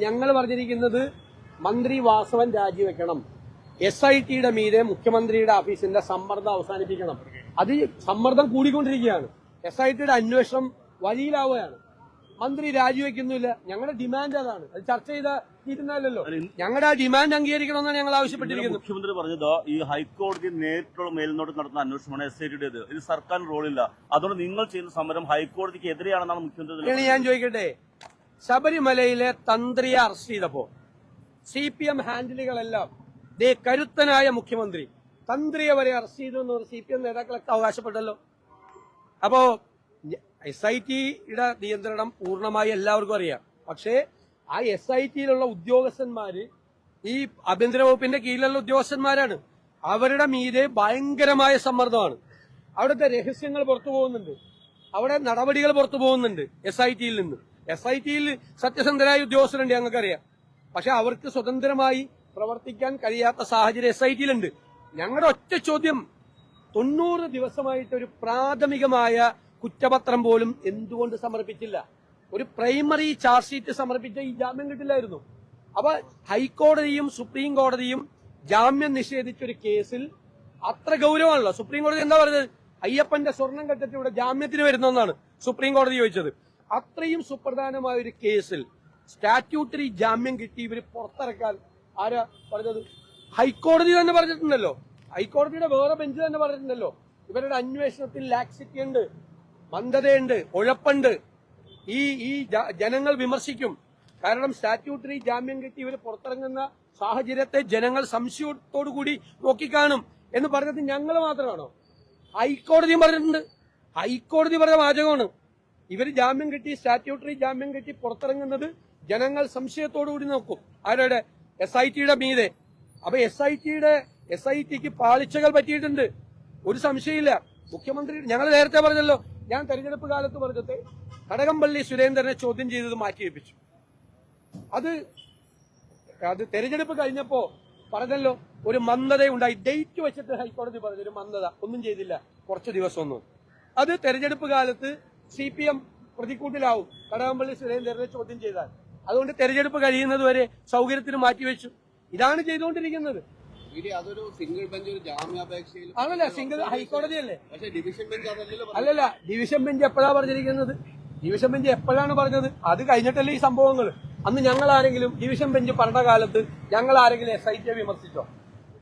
ഞങ്ങൾ പറഞ്ഞിരിക്കുന്നത് മന്ത്രി വാസവൻ രാജിവെക്കണം. എസ് ഐ ടിയുടെ മീതെ മുഖ്യമന്ത്രിയുടെ ഓഫീസിന്റെ സമ്മർദ്ദം അവസാനിപ്പിക്കണം. അത് സമ്മർദ്ദം കൂടിക്കൊണ്ടിരിക്കുകയാണ്. എസ് ഐ ടിയുടെ അന്വേഷണം വഴിയിലാവുകയാണ്. മന്ത്രി രാജിവെക്കുന്നില്ല. ഞങ്ങളുടെ ഡിമാൻഡ് അതാണ്. അത് ചർച്ച ചെയ്ത തീരുന്നല്ലോ ഞങ്ങളുടെ ആ ഡിമാൻഡ് അംഗീകരിക്കണമെന്നാണ് ഞങ്ങൾ ആവശ്യപ്പെട്ടിരിക്കുന്നത്. മുഖ്യമന്ത്രി പറഞ്ഞത് ഈ ഹൈക്കോടതി നേരിട്ടുള്ള മേൽനോട്ടം നടത്തുന്ന അന്വേഷണമാണ് എസ് ഐ ടിയുടേത് ഇത് സർക്കാർ റോളില്ല. അതുകൊണ്ട് നിങ്ങൾ ചെയ്യുന്ന സമരം ഹൈക്കോടതിക്ക് എതിരെയാണെന്നാണ് മുഖ്യമന്ത്രി ഞാൻ ചോദിക്കട്ടെ? ശബരിമലയിലെ തന്ത്രിയെ അറസ്റ്റ് ചെയ്തപ്പോ സി പി എം ഹാൻഡിലുകളെല്ലാം ദേ കരുത്തനായ മുഖ്യമന്ത്രി തന്ത്രിയെ വരെ അറസ്റ്റ് ചെയ്തു എന്ന് സി പി എം നേതാക്കളൊക്കെ അവകാശപ്പെട്ടല്ലോ. അപ്പോ എസ് ഐ ടിയുടെ നിയന്ത്രണം പൂർണമായി എല്ലാവർക്കും അറിയാം. പക്ഷേ ആ എസ് ഐ ടിയിലുള്ള ഉദ്യോഗസ്ഥന്മാര് ഈ ആഭ്യന്തര വകുപ്പിന്റെ കീഴിലുള്ള ഉദ്യോഗസ്ഥന്മാരാണ്. അവരുടെ മീതെ ഭയങ്കരമായ സമ്മർദ്ദമാണ്. അവിടുത്തെ രഹസ്യങ്ങൾ പുറത്തു പോകുന്നുണ്ട്. അവിടെ നടപടികൾ പുറത്തു പോകുന്നുണ്ട് എസ് ഐ ടിയിൽ നിന്ന്. എസ് ഐ ടിയിൽ സത്യസന്ധരായ ഉദ്യോഗസ്ഥരുണ്ട് ഞങ്ങൾക്കറിയാം. പക്ഷെ അവർക്ക് സ്വതന്ത്രമായി പ്രവർത്തിക്കാൻ കഴിയാത്ത സാഹചര്യം എസ് ഐ ടിയിലുണ്ട് ഞങ്ങളുടെ ഒറ്റ ചോദ്യം തൊണ്ണൂറ് ദിവസമായിട്ട് ഒരു പ്രാഥമികമായ കുറ്റപത്രം പോലും എന്തുകൊണ്ട് സമർപ്പിച്ചില്ല? ഒരു പ്രൈമറി ചാർജ് ഷീറ്റ് സമർപ്പിച്ച ഈ ജാമ്യം കിട്ടില്ലായിരുന്നു. അപ്പൊ ഹൈക്കോടതിയും സുപ്രീം കോടതിയും ജാമ്യം നിഷേധിച്ച ഒരു കേസിൽ അത്ര ഗൗരവമാണല്ലോ. സുപ്രീം കോടതി എന്താ പറയുന്നത്? അയ്യപ്പന്റെ സ്വർണം കെട്ടിട്ട് ഇവിടെ ജാമ്യത്തിന് വരുന്നെന്നാണ് സുപ്രീം കോടതി ചോദിച്ചത്. അത്രയും സുപ്രധാനമായ ഒരു കേസിൽ സ്റ്റാറ്റ്യൂട്ടറി ജാമ്യം കിട്ടി ഇവർ പുറത്തിറക്കാൻ. ആരാ പറഞ്ഞത്? ഹൈക്കോടതി തന്നെ പറഞ്ഞിട്ടുണ്ടല്ലോ. ഹൈക്കോടതിയുടെ വേറെ ബെഞ്ച് തന്നെ പറഞ്ഞിട്ടുണ്ടല്ലോ. ഇവരുടെ അന്വേഷണത്തിൽ ലാക്സിറ്റി ഉണ്ട് മന്ദതയുണ്ട് ഉഴപ്പുണ്ട്. ഈ ഈ ജനങ്ങൾ വിമർശിക്കും. കാരണം സ്റ്റാറ്റ്യൂട്ടറി ജാമ്യം കിട്ടി ഇവർ പുറത്തിറങ്ങുന്ന സാഹചര്യത്തെ ജനങ്ങൾ സംശയത്തോടു കൂടി നോക്കിക്കാണും എന്ന് പറഞ്ഞത് ഞങ്ങൾ മാത്രമാണോ? ഹൈക്കോടതിയും പറഞ്ഞിട്ടുണ്ട്. ഹൈക്കോടതി പറഞ്ഞ വാചകമാണ്. ഇവർ ജാമ്യം കിട്ടി സ്റ്റാറ്റ്യൂട്ടറി ജാമ്യം കിട്ടി പുറത്തിറങ്ങുന്നത് ജനങ്ങൾ സംശയത്തോടുകൂടി നോക്കും. ആരുടെ എസ് ഐ ടിയുടെ മീതെ. അപ്പൊ എസ് ഐ ടിയുടെ എസ് ഐ ടിക്ക് പാളിച്ചകൾ പറ്റിയിട്ടുണ്ട്. ഒരു സംശയമില്ല. മുഖ്യമന്ത്രി ഞങ്ങൾ നേരത്തെ പറഞ്ഞല്ലോ ഞാൻ തെരഞ്ഞെടുപ്പ് കാലത്ത് പറഞ്ഞത് കടകംപള്ളി സുരേന്ദ്രനെ ചോദ്യം ചെയ്തത് മാറ്റിവെപ്പിച്ചു അത് അത് തെരഞ്ഞെടുപ്പ് കഴിഞ്ഞപ്പോ പറഞ്ഞല്ലോ ഒരു മന്ദതയുണ്ടായി. ഡേറ്റ് വെച്ചിട്ട് ഹൈക്കോടതി പറഞ്ഞു ഒരു മന്ദത. ഒന്നും ചെയ്തില്ല. കുറച്ച് ദിവസമൊന്നും. അത് തെരഞ്ഞെടുപ്പ് കാലത്ത് സി പി എം പ്രതിക്കൂട്ടിലാവും. കടകംപള്ളി സുരേന്ദ്രനെ ചോദ്യം ചെയ്താൽ. അതുകൊണ്ട് തെരഞ്ഞെടുപ്പ് കഴിയുന്നത് വരെ സൗകര്യത്തിന് മാറ്റിവെച്ചു. ഇതാണ് ചെയ്തുകൊണ്ടിരിക്കുന്നത്. അതല്ല അതൊരു സിംഗിൾ ബെഞ്ച് ഒരു ജാമ്യാപേക്ഷയിൽ ആണല്ല സിംഗിൾ ഹൈക്കോടതിയല്ലേ പക്ഷേ ഡിവിഷൻ ബെഞ്ച് അതല്ലല്ലോ അല്ലല്ല ഡിവിഷൻ ബെഞ്ച് എപ്പോഴാണ് പറഞ്ഞിരിക്കുന്നത്? ഡിവിഷൻ ബെഞ്ച് എപ്പോഴാണ് പറഞ്ഞത്? അത് കഴിഞ്ഞിട്ടല്ലേ ഈ സംഭവങ്ങൾ. അന്ന് ഞങ്ങൾ ആരെങ്കിലും ഡിവിഷൻ ബെഞ്ച് പറഞ്ഞ കാലത്ത് ഞങ്ങൾ ആരെങ്കിലും എസ് ഐ ടിയെ വിമർശിച്ചോ?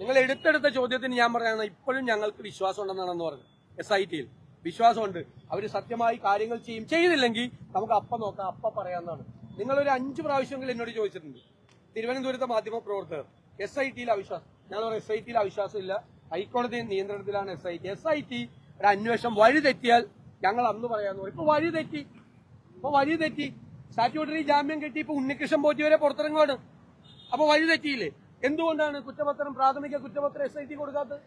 നിങ്ങൾ എടുത്തെടുത്ത ചോദ്യത്തിന് ഞാൻ പറയാണ് ഇപ്പോഴും ഞങ്ങൾക്ക് വിശ്വാസം ഉണ്ടെന്നാണെന്ന് പറഞ്ഞു എസ് ഐ ടിയിൽ വിശ്വാസമുണ്ട്. അവർ സത്യമായി കാര്യങ്ങൾ ചെയ്യും. ചെയ്തില്ലെങ്കിൽ നമുക്ക് അപ്പ നോക്കാം അപ്പ പറയാന്നാണ് നിങ്ങൾ ഒരു അഞ്ച് പ്രാവശ്യമെങ്കിലും എന്നോട് ചോദിച്ചിട്ടുണ്ട്. തിരുവനന്തപുരത്തെ മാധ്യമ പ്രവർത്തകർ എസ് ഐ ടിയിൽ അവിശ്വാസം. ഞാൻ പറയാം എസ് ഐ ടിയിൽ അവിശ്വാസമില്ല. ഹൈക്കോടതി നിയന്ത്രണത്തിലാണ് S I T S I T ഒരു അന്വേഷണം വഴി തെറ്റിയാൽ ഞങ്ങൾ അന്ന് പറയാന്ന് പറയും. ഇപ്പൊ വഴി തെറ്റി. ഇപ്പൊ വഴി തെറ്റി. സ്റ്റാറ്റ്യൂട്ടറി ജാമ്യം കിട്ടി ഇപ്പൊ ഉണ്ണികൃഷ്ണൻ പോറ്റി വരെ പുറത്തിറങ്ങുവാണ്. അപ്പൊ വഴി തെറ്റിയില്ലേ? എന്തുകൊണ്ടാണ് കുറ്റപത്രം പ്രാഥമിക കുറ്റപത്രം എസ് ഐ ടി കൊടുക്കാത്തത്?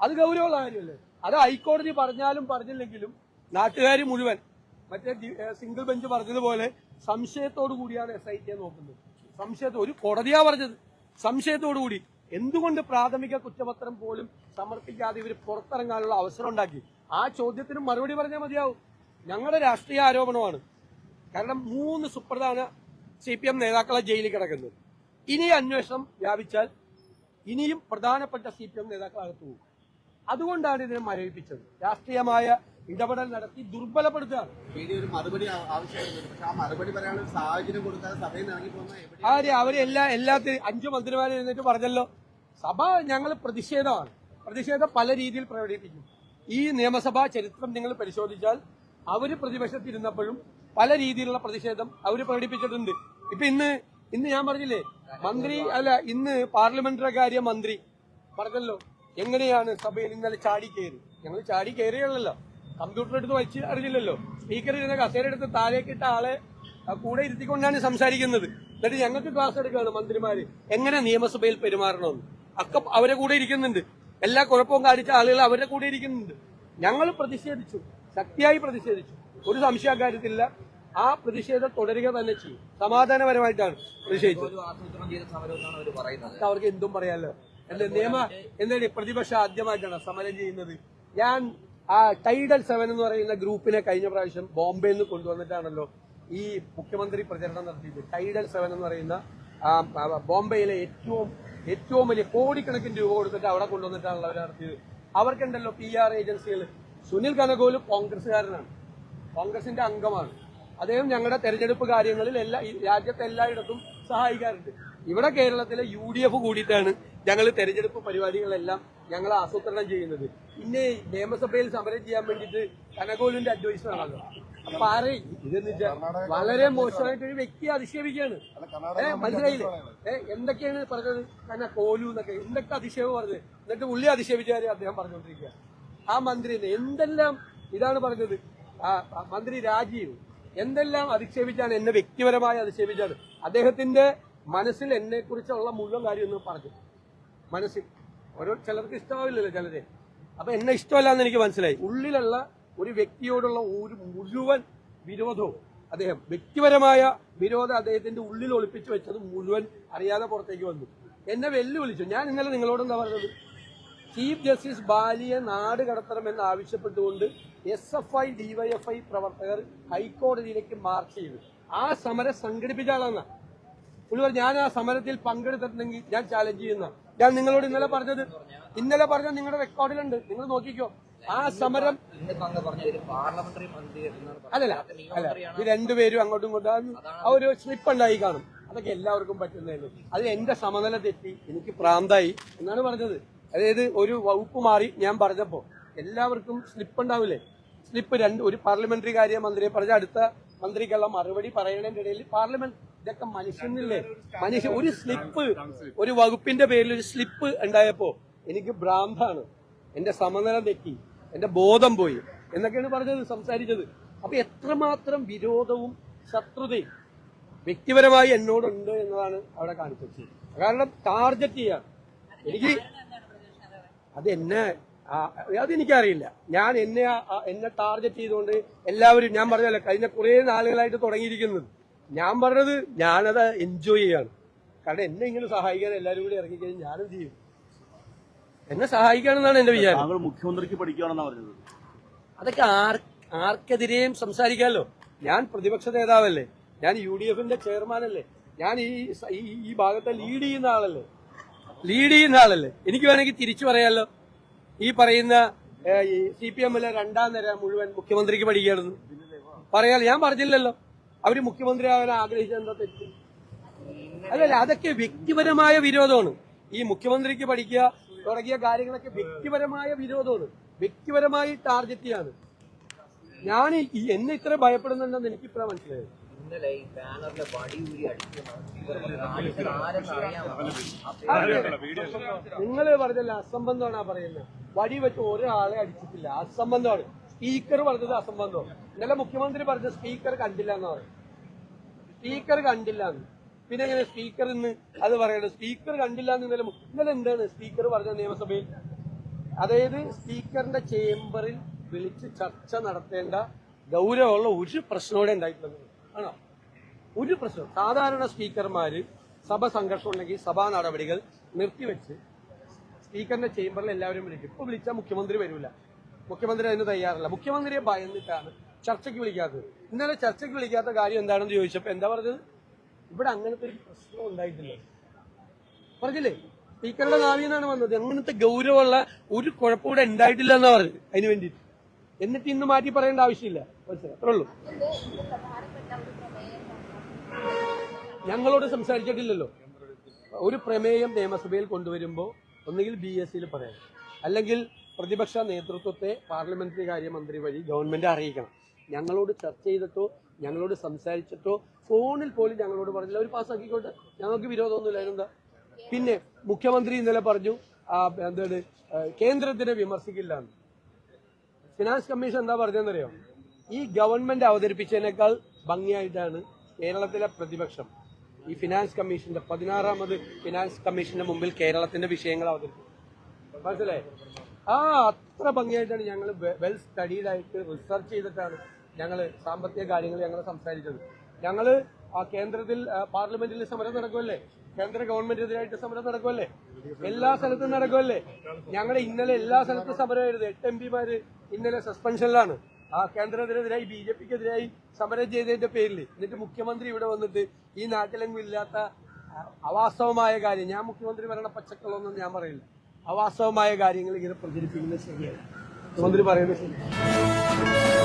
അത് ഗൗരവമുള്ള കാര്യമല്ലേ? അത് ഹൈക്കോടതി പറഞ്ഞാലും പറഞ്ഞില്ലെങ്കിലും നാട്ടുകാർ മുഴുവൻ മറ്റേ സിംഗിൾ ബെഞ്ച് പറഞ്ഞതുപോലെ സംശയത്തോടു കൂടിയാണ് എസ് ഐ ടിയെ നോക്കുന്നത്. സംശയത്തോ ഒരു കോടതിയാ പറഞ്ഞത്. സംശയത്തോടു കൂടി എന്തുകൊണ്ട് പ്രാഥമിക കുറ്റപത്രം പോലും സമർപ്പിക്കാതെ ഇവർ പുറത്തിറങ്ങാനുള്ള അവസരം ഉണ്ടാക്കി? ആ ചോദ്യത്തിന് മറുപടി പറഞ്ഞാൽ മതിയാവും. ഞങ്ങളുടെ രാഷ്ട്രീയ ആരോപണമാണ്. കാരണം മൂന്ന് സുപ്രധാന സി പി എം നേതാക്കളെ ജയിലിൽ കിടക്കുന്നത്. ഇനി അന്വേഷണം വ്യാപിച്ചാൽ ഇനിയും പ്രധാനപ്പെട്ട സി പി എം നേതാക്കൾ അകത്തു പോകും. അതുകൊണ്ടാണ് ഇതിനെ മരവിപ്പിച്ചത്. രാഷ്ട്രീയമായ ഇടപെടൽ നടത്തി ദുർബലപ്പെടുത്തുകയാണ്. എവിടെ ആര് അവർ എല്ലാ എല്ലാത്തിനും അഞ്ചു മന്ത്രിമാരെ എഴുന്നേറ്റ് പറഞ്ഞല്ലോ. സഭ ഞങ്ങൾ പ്രതിഷേധമാണ്. പ്രതിഷേധം പല രീതിയിൽ പ്രകടിപ്പിക്കും. ഈ നിയമസഭാ ചരിത്രം നിങ്ങൾ പരിശോധിച്ചാൽ അവർ പ്രതിപക്ഷത്തിരുന്നപ്പോഴും പല രീതിയിലുള്ള പ്രതിഷേധം അവർ പ്രകടിപ്പിച്ചിട്ടുണ്ട്. ഇപ്പൊ ഇന്ന് ഇന്ന് ഞാൻ പറഞ്ഞില്ലേ? മന്ത്രി അല്ല ഇന്ന് പാർലമെന്ററി കാര്യ മന്ത്രി പറഞ്ഞല്ലോ. എങ്ങനെയാണ് സഭയിൽ ഇന്നലെ ചാടി കയറി? ഞങ്ങൾ ചാടി കയറിയല്ലോ കമ്പ്യൂട്ടർ എടുത്ത് വെച്ച് അറിഞ്ഞില്ലല്ലോ. സ്പീക്കർ ഇരുന്ന കസേര എടുത്ത് താഴേക്കിട്ട ആളെ കൂടെ ഇരുത്തിക്കൊണ്ടാണ് സംസാരിക്കുന്നത്. എന്നിട്ട് ഞങ്ങൾക്ക് ക്ലാസ് എടുക്കുകയാണ് മന്ത്രിമാര്. എങ്ങനെ നിയമസഭയിൽ പെരുമാറണമെന്ന്. അക്ക അവരെ കൂടെ ഇരിക്കുന്നുണ്ട്. എല്ലാ കുഴപ്പവും കാണിച്ച ആളുകൾ അവരുടെ കൂടെ ഇരിക്കുന്നുണ്ട്. ഞങ്ങൾ പ്രതിഷേധിച്ചു. ശക്തിയായി പ്രതിഷേധിച്ചു. ഒരു സംശയ കാര്യത്തില്ല ആ പ്രതിഷേധം തുടരുക തന്നെ ചെയ്യും. സമാധാനപരമായിട്ടാണ് പ്രതിഷേധിച്ചത്. അവർക്ക് എന്തും പറയാലോ. എന്റെ നിയമ എന്താണ് പ്രതിപക്ഷ ആദ്യമായിട്ടാണ് സമരം ചെയ്യുന്നത്? ഞാൻ ആ ടൈഡൽ സെവൻ എന്ന് പറയുന്ന ഗ്രൂപ്പിനെ കഴിഞ്ഞ പ്രാവശ്യം ബോംബെയിൽ നിന്ന് കൊണ്ടുവന്നിട്ടാണല്ലോ ഈ മുഖ്യമന്ത്രി പ്രചരണം നടത്തിയത്. ടൈഡൽ സെവൻ എന്ന് പറയുന്ന ബോംബെയിലെ ഏറ്റവും ഏറ്റവും വലിയ കോടിക്കണക്കിന് രൂപ കൊടുത്തിട്ട് അവിടെ കൊണ്ടുവന്നിട്ടാണല്ലോ അവർ നടത്തിയത്. അവർക്കുണ്ടല്ലോ പി ആർ ഏജൻസികൾ. സുനിൽ കനകോൽ കോൺഗ്രസ്സുകാരനാണ്. കോൺഗ്രസിന്റെ അംഗമാണ്. അദ്ദേഹം ഞങ്ങളുടെ തെരഞ്ഞെടുപ്പ് കാര്യങ്ങളിൽ എല്ലാ രാജ്യത്തെ എല്ലായിടത്തും സഹായിക്കാറുണ്ട്. ഇവിടെ കേരളത്തിലെ യു ഡി എഫ് കൂടിയിട്ടാണ് ഞങ്ങൾ തെരഞ്ഞെടുപ്പ് പരിപാടികളെല്ലാം ഞങ്ങൾ ആസൂത്രണം ചെയ്യുന്നത്. പിന്നെ നിയമസഭയിൽ സമരം ചെയ്യാൻ വേണ്ടിയിട്ട് കനകോലിന്റെ അഡ്വൈസ് ആണല്ലോ അപ്പൊ ആരെ ഇതെന്ന് വെച്ചാൽ വളരെ മോശമായിട്ട് ഒരു വ്യക്തിയെ അധിക്ഷേപിക്കുകയാണ്. ഏ മനസ്സിലായില്ലേ? എന്തൊക്കെയാണ് പറഞ്ഞത്? കനകോലു എന്നൊക്കെ. എന്തൊക്കെ അധിക്ഷേപം പറഞ്ഞത്? എന്നിട്ട് ഉള്ളി അധിക്ഷേപിച്ചാരെ അദ്ദേഹം പറഞ്ഞുകൊണ്ടിരിക്കുക. ആ മന്ത്രി എന്തെല്ലാം ഇതാണ് പറഞ്ഞത്? ആ മന്ത്രി രാജീവ് എന്തെല്ലാം അധിക്ഷേപിച്ചാണ് എന്നെ വ്യക്തിപരമായി അധിക്ഷേപിച്ചാണ് അദ്ദേഹത്തിന്റെ മനസ്സിൽ എന്നെ കുറിച്ചുള്ള മുഴുവൻ കാര്യം ഒന്ന് പറഞ്ഞു. മനസ്സിൽ. ഓരോ ചിലർക്ക് ഇഷ്ടമാവില്ലല്ലോ ചിലരെ. അപ്പൊ എന്നെ ഇഷ്ടമല്ലാന്ന് എനിക്ക് മനസ്സിലായി. ഉള്ളിലുള്ള ഒരു വ്യക്തിയോടുള്ള ഒരു മുഴുവൻ വിരോധവും അദ്ദേഹം വ്യക്തിപരമായ വിരോധം അദ്ദേഹത്തിന്റെ ഉള്ളിൽ ഒളിപ്പിച്ചു വെച്ചത് മുഴുവൻ അറിയാതെ പുറത്തേക്ക് വന്നു. എന്നെ വെല്ലുവിളിച്ചു. ഞാൻ ഇന്നലെ നിങ്ങളോട് എന്താ പറഞ്ഞത്? ചീഫ് ജസ്റ്റിസ് ബാലിയെ നാട് കടത്തണമെന്ന് ആവശ്യപ്പെട്ടുകൊണ്ട് എസ് എഫ് ഐ ഡിവൈഎഫ്ഐ പ്രവർത്തകർ ഹൈക്കോടതിയിലേക്ക് മാർച്ച് ചെയ്തു. ആ സമരം സംഘടിപ്പിച്ച ആളാണ്. പുള്ളി പറഞ്ഞു, ഞാൻ ആ സമരത്തിൽ പങ്കെടുത്തിട്ടുണ്ടെങ്കിൽ ഞാൻ ചാലഞ്ച് ചെയ്യുന്ന. ഞാൻ നിങ്ങളോട് ഇന്നലെ പറഞ്ഞത് ഇന്നലെ പറഞ്ഞ നിങ്ങളുടെ റെക്കോർഡിലുണ്ട് നിങ്ങൾ നോക്കിക്കോ. ആ സമരം. അല്ലല്ല അല്ല ഈ രണ്ടുപേരും അങ്ങോട്ടും ഇങ്ങോട്ടും ആ- ഒരു സ്ലിപ്പ് ഉണ്ടായി കാണും. അതൊക്കെ എല്ലാവർക്കും പറ്റുന്നതല്ലേ. അത് എന്റെ സമനില തെറ്റി എനിക്ക് പ്രാന്തായി എന്നാണ് പറഞ്ഞത്. അതായത് ഒരു വകുപ്പ് മാറി ഞാൻ പറഞ്ഞപ്പോ എല്ലാവർക്കും സ്ലിപ്പ് ഉണ്ടാവില്ലേ? സ്ലിപ്പ് രണ്ട് ഒരു പാർലമെന്ററി കാര്യ മന്ത്രിയെ പറഞ്ഞ അടുത്ത മന്ത്രിക്കുള്ള മറുപടി പറയണതിന്റെ ഇടയിൽ പാർലമെന്റ് ഇതൊക്കെ മനുഷ്യനില്ലേ? മനുഷ്യ ഒരു സ്ലിപ്പ് ഒരു വകുപ്പിന്റെ പേരിൽ ഒരു സ്ലിപ്പ് ഉണ്ടായപ്പോ എനിക്ക് ഭ്രാന്താണ്. എന്റെ സമനില തെറ്റി എന്റെ ബോധം പോയി എന്നൊക്കെയാണ് പറഞ്ഞത് സംസാരിച്ചത്. അപ്പൊ എത്രമാത്രം വിരോധവും ശത്രുതയും വ്യക്തിപരമായി എന്നോടുണ്ട് എന്നതാണ് അവിടെ കാണിച്ചത്. കാരണം ടാർഗറ്റ് ചെയ്യാൻ. എനിക്ക് അത് എന്നെ അതെനിക്കറിയില്ല. ഞാൻ എന്നെ എന്നെ ടാർഗറ്റ് ചെയ്തുകൊണ്ട് എല്ലാവരും ഞാൻ പറഞ്ഞല്ലോ കഴിഞ്ഞ കുറേ നാളുകളായിട്ട് തുടങ്ങിയിരിക്കുന്നത്. ഞാൻ പറഞ്ഞത് ഞാനത് എൻജോയ് ചെയ്യാണ്. കാരണം എന്നെ ഇങ്ങനെ സഹായിക്കാൻ എല്ലാവരും കൂടി ഇറങ്ങിക്കഴിഞ്ഞാൽ ഞാനും ചെയ്യും. എന്നെ സഹായിക്കാണെന്നാണ് എന്റെ വിചാരം. താങ്കൾ മുഖ്യമന്ത്രിക്ക് പഠിക്കുകയാണെന്നാണ് പറഞ്ഞത്. അതൊക്കെ ആർ ആർക്കെതിരെയും സംസാരിക്കാമല്ലോ. ഞാൻ പ്രതിപക്ഷ നേതാവല്ലേ. ഞാൻ യു ഡി എഫിന്റെ ചെയർമാനല്ലേ. ഞാൻ ഈ ഈ- ഈ ഭാഗത്തെ ലീഡ് ചെയ്യുന്ന ആളല്ലേ. ലീഡ് ചെയ്യുന്ന ആളല്ലേ. എനിക്ക് വേണമെങ്കിൽ തിരിച്ചു പറയാമല്ലോ ഈ പറയുന്ന സി പി എമ്മിലെ രണ്ടാം നേരം മുഴുവൻ മുഖ്യമന്ത്രിക്ക് പഠിക്കുകയാണെന്ന്. പറയാലോ. ഞാൻ പറഞ്ഞില്ലല്ലോ. അവർ മുഖ്യമന്ത്രി ആവാൻ ആഗ്രഹിച്ചത് എന്താ തെറ്റ് അല്ലല്ല അതൊക്കെ വ്യക്തിപരമായ വിരോധമാണ് ഈ മുഖ്യമന്ത്രിക്ക് പഠിക്കുക തുടങ്ങിയ കാര്യങ്ങളൊക്കെ വ്യക്തിപരമായ വിരോധമാണ് വ്യക്തിപരമായി ടാർഗറ്റ് ചെയ്യാണ് ഞാൻ എന്നെ ഇത്ര ഭയപ്പെടുന്നുണ്ടെന്ന് എനിക്ക് ഇപ്പഴാ മനസ്സിലായത് ഇന്നലെ ഈ ബാനറിലെ വടി ഊരി അടിച്ചു കാണിച്ചത് ആരെന്ന് അറിയാൻ നിങ്ങൾ പറഞ്ഞല്ല അസംബന്ധമാണ് ആ പറയുന്നത് വടി വെച്ച് ഒരാളെ അടിച്ചിട്ടില്ല അസംബന്ധമാണ് സ്പീക്കർ പറഞ്ഞത് അസംബന്ധമാണ് ഇന്നലെ മുഖ്യമന്ത്രി പറഞ്ഞ സ്പീക്കർ കണ്ടില്ല എന്ന് പറഞ്ഞു. സ്പീക്കർ കണ്ടില്ല എന്ന് പിന്നെ എങ്ങനെ സ്പീക്കർ ഇന്ന് അത് പറയണം സ്പീക്കർ കണ്ടില്ല എന്ന് ഇന്നലെ ഇന്നലെ എന്താണ് സ്പീക്കർ പറഞ്ഞ നിയമസഭയിൽ? അതായത് സ്പീക്കറിന്റെ ചേംബറിൽ വിളിച്ച് ചർച്ച നടത്തേണ്ട ഗൗരവമുള്ള ഒരു പ്രശ്നം ഇവിടെ ഉണ്ടായിട്ടുള്ളത്. ആണോ? ഒരു പ്രശ്നം. സാധാരണ സ്പീക്കർമാര് സഭ സംഘർഷം ഉണ്ടെങ്കിൽ സഭാ നടപടികൾ നിർത്തിവെച്ച് സ്പീക്കറിന്റെ ചേംബറിൽ എല്ലാവരും വിളിക്കും. ഇപ്പൊ വിളിച്ചാൽ മുഖ്യമന്ത്രി വരില്ല മുഖ്യമന്ത്രി അതിന് തയ്യാറല്ല. മുഖ്യമന്ത്രിയെ ഭയന്നിട്ടാണ് ചർച്ചയ്ക്ക് വിളിക്കാത്തത്. ഇന്നലെ ചർച്ചയ്ക്ക് വിളിക്കാത്ത കാര്യം എന്താണെന്ന് ചോദിച്ചപ്പോ എന്താ പറഞ്ഞത്? ഇവിടെ അങ്ങനത്തെ ഒരു പ്രശ്നം ഉണ്ടായിട്ടില്ല. പറഞ്ഞില്ലേ? സ്പീക്കറുടെ നാവിന്നാണ് വന്നത്. അങ്ങനത്തെ ഗൗരവമുള്ള ഒരു കുഴപ്പം ഇവിടെ ഉണ്ടായിട്ടില്ല എന്നാ പറഞ്ഞു അതിന് വേണ്ടിയിട്ട്. എന്നിട്ട് ഇന്ന് മാറ്റി പറയേണ്ട ആവശ്യമില്ല. മനസ്സിലായി? അത്രേ ഉള്ളൂ. ഞങ്ങളോട് സംസാരിച്ചിട്ടില്ലല്ലോ. ഒരു പ്രമേയം നിയമസഭയിൽ കൊണ്ടുവരുമ്പോൾ ഒന്നുകിൽ ബി എസ് സിയിൽ പറയാം. അല്ലെങ്കിൽ പ്രതിപക്ഷ നേതൃത്വത്തെ പാർലമെന്ററി കാര്യമന്ത്രി വഴി ഗവൺമെന്റ് അറിയിക്കണം. ഞങ്ങളോട് ചർച്ച ചെയ്തിട്ടോ ഞങ്ങളോട് സംസാരിച്ചിട്ടോ ഫോണിൽ പോലും ഞങ്ങളോട് പറഞ്ഞില്ല. അവർ പാസ്സാക്കിക്കോട്ടെ ഞങ്ങൾക്ക് വിരോധമൊന്നുമില്ല. അതിനെന്താ? പിന്നെ മുഖ്യമന്ത്രി ഇന്നലെ പറഞ്ഞു എന്താണ് കേന്ദ്രത്തിനെ വിമർശിക്കില്ല ഫിനാൻസ് കമ്മീഷൻ എന്താ പറഞ്ഞതെന്നറിയോ? ഈ ഗവൺമെന്റ് അവതരിപ്പിച്ചതിനേക്കാൾ ഭംഗിയായിട്ടാണ് കേരളത്തിലെ പ്രതിപക്ഷം ഈ ഫിനാൻസ് കമ്മീഷന്റെ പതിനാറാമത് ഫിനാൻസ് കമ്മീഷന്റെ മുമ്പിൽ കേരളത്തിന്റെ വിഷയങ്ങൾ അവതരിപ്പിച്ചു മനസ്സിലായി? ആ അത്ര ഭംഗിയായിട്ടാണ് ഞങ്ങൾ വെൽ സ്റ്റഡീഡ് ആയിട്ട് റിസർച്ച് ചെയ്തിട്ടാണ് ഞങ്ങൾ സാമ്പത്തിക കാര്യങ്ങൾ ഞങ്ങൾ സംസാരിച്ചത്. ഞങ്ങൾ ആ കേന്ദ്രത്തിൽ പാർലമെന്റിൽ സമരം നടക്കുമല്ലേ കേന്ദ്ര ഗവൺമെന്റിനെതിരായിട്ട് സമരം നടക്കുമല്ലേ എല്ലാ സ്ഥലത്തും നടക്കുമല്ലേ ഞങ്ങൾ ഇന്നലെ എല്ലാ സ്ഥലത്തും സമരമായിരുന്നു എട്ട് എം പിമാര് ഇന്നലെ സസ്പെൻഷനിലാണ് ആ കേന്ദ്രത്തിനെതിരായി ബി ജെ പിക്കെതിരായി സമരം ചെയ്തതിന്റെ പേരിൽ എന്നിട്ട് മുഖ്യമന്ത്രി ഇവിടെ വന്നിട്ട് ഈ നാട്ടിലെങ്കിലും ഇല്ലാത്ത അവാസ്തവമായ കാര്യം. ഞാൻ മുഖ്യമന്ത്രി പറയണ പച്ചക്കളൊന്നും ഞാൻ പറയില്ല. അവാസ്തവമായ കാര്യങ്ങൾ ഇങ്ങനെ പ്രചരിപ്പിക്കുന്നത് ശരിയല്ല. മന്ത്രി പറയുന്നത് ശരിയാണ്